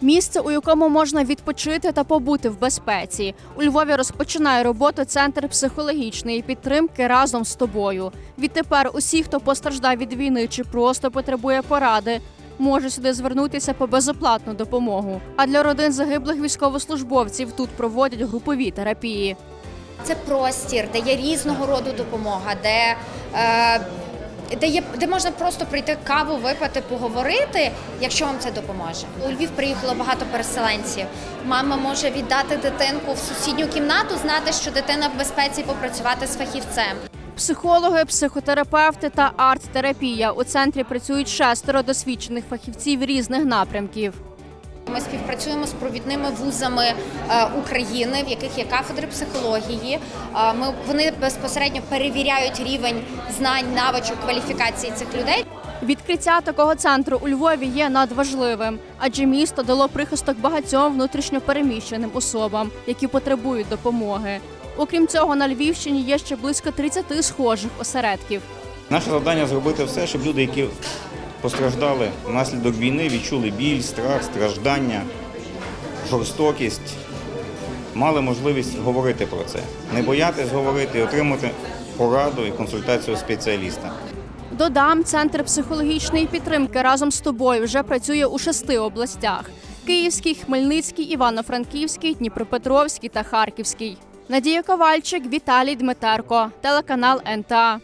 Місце, у якому можна відпочити та побути в безпеці. У Львові розпочинає роботу центр психологічної підтримки разом з тобою. Відтепер усі, хто постраждав від війни чи просто потребує поради, може сюди звернутися по безоплатну допомогу. А для родин загиблих військовослужбовців тут проводять групові терапії. Це простір, де є різного роду допомога, де, е, де, є, де можна просто прийти каву, випити, поговорити, якщо вам це допоможе. У Львів приїхало багато переселенців. Мама може віддати дитинку в сусідню кімнату, знати, що дитина в безпеці, попрацювати з фахівцем. Психологи, психотерапевти та арт-терапія у центрі працюють шестеро досвідчених фахівців різних напрямків. Ми співпрацюємо з провідними вузами е, України, в яких є кафедри психології. Е, Ми вони безпосередньо перевіряють рівень знань, навичок, кваліфікації цих людей. Відкриття такого центру у Львові є надважливим, адже місто дало прихисток багатьом внутрішньопереміщеним особам, які потребують допомоги. Окрім цього, на Львівщині є ще близько 30 схожих осередків. Наше завдання зробити все, щоб люди, які постраждали внаслідок війни, відчули біль, страх, страждання, жорстокість, мали можливість говорити про це, не боятись говорити і отримати пораду і консультацію спеціаліста. Додам, центр психологічної підтримки разом з тобою вже працює у шести областях: Київський, Хмельницький, Івано-Франківський, Дніпропетровський та Харківський. Надія Ковальчик, Віталій Дмитерко, телеканал НТА.